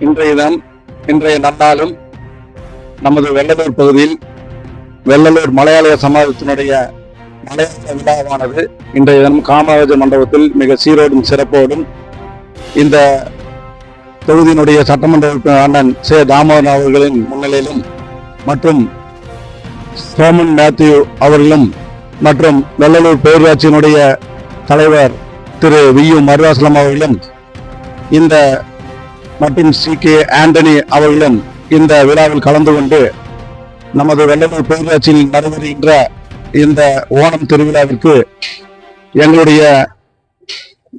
இன்றைய தினம் இன்றைய நன்னாளும் நமது வெள்ளலூர் பகுதியில் வெள்ளலூர் மலையாள சமாஜத்தினுடைய மலையாள விழாவானது இன்றைய தினம் காமராஜர் மண்டபத்தில் மிக சீரோடும் சிறப்போடும் இந்த தொகுதியினுடைய சட்டமன்ற உறுப்பினர் அண்ணன் சே. தாமோதரன் அவர்களின் முன்னிலையிலும் மற்றும் சோமன் மேத்யூ அவர்களும் மற்றும் வெள்ளலூர் பேரூராட்சியினுடைய தலைவர் திரு வி. யு. மருதாசலம் அவர்களும் இந்த மற்றும் சி கே ஆண்டனி அவர்களும் இந்த விழாவில் கலந்து கொண்டு நமது வெள்ளலூர் பேரூராட்சியில் நடைபெறுகின்ற இந்த ஓணம் திருவிழாவிற்கு எங்களுடைய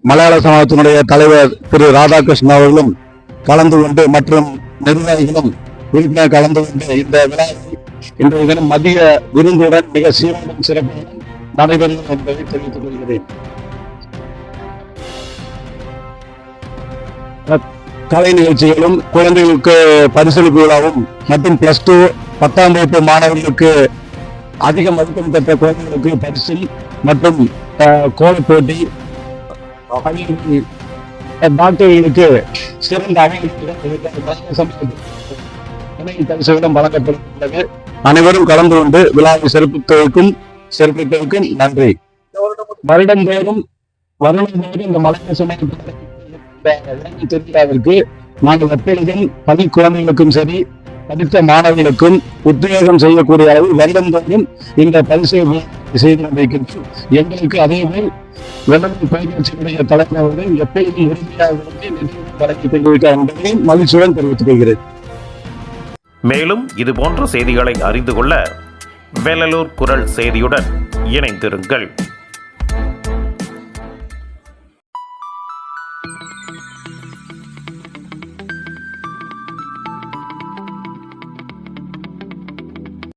மலையாள சமூகத்தினுடைய தலைவர் திரு ராதாகிருஷ்ணன் அவர்களும் கலந்து கொண்டு மற்றும் நிர்வாகிகளும் உறுப்பினர் கலந்து கொண்டு இந்த விழாவில் இன்றைய தினம் மதிய விருந்துடன் மிக சீரோடும் சிறப்புடன் நடைபெறும் என்பதை தெரிவித்துக் கொள்கிறேன். கலை நிகழ்ச்சிகளும் குழந்தைகளுக்கு பரிசளிப்பு விழாவும் மற்றும் பிளஸ் டூ பத்தாம் வகுப்பு மாணவர்களுக்கு அதிக மதிப்பெண் பெற்ற குழந்தைகளுக்கு பரிசில் மற்றும் கோலப்போட்டி கோலப் போட்டி டாக்டர்களுக்கு சிறந்த பரிசுகளும் வழங்கப்பட்டுள்ளது அனைவரும் கலந்து கொண்டு விழாவை சிறப்பிப்பதற்கும் சிறப்பிப்பதற்கும் நன்றி. வருடந்தோறும் வருடந்தோறும் இந்த மலை சமயம் திருவிழாவிற்கு நாங்கள் எப்பொழுதும் பள்ளி குழந்தைகளுக்கும் சரி படித்த மாணவர்களுக்கும் உத்வேகம் செய்யக்கூடிய அளவு வருடந்தோறும் இந்த பரிசு செய்து கொண்டிருக்கின்றோம். எங்களுக்கு அதேபோல் வெள்ளம் பயிற்சியுடைய தலைவர் அவர்கள் எப்பொழுதும் உறுதியாக வழங்கி கொண்டிருக்கிறார் என்பதையும் மகிழ்ச்சியுடன் தெரிவித்துக் கொள்கிறேன். மேலும் இது போன்ற செய்திகளை அறிந்து கொள்ள வேலலூர் குரல் செய்தியுடன் இணைந்திருங்கள். Thank you.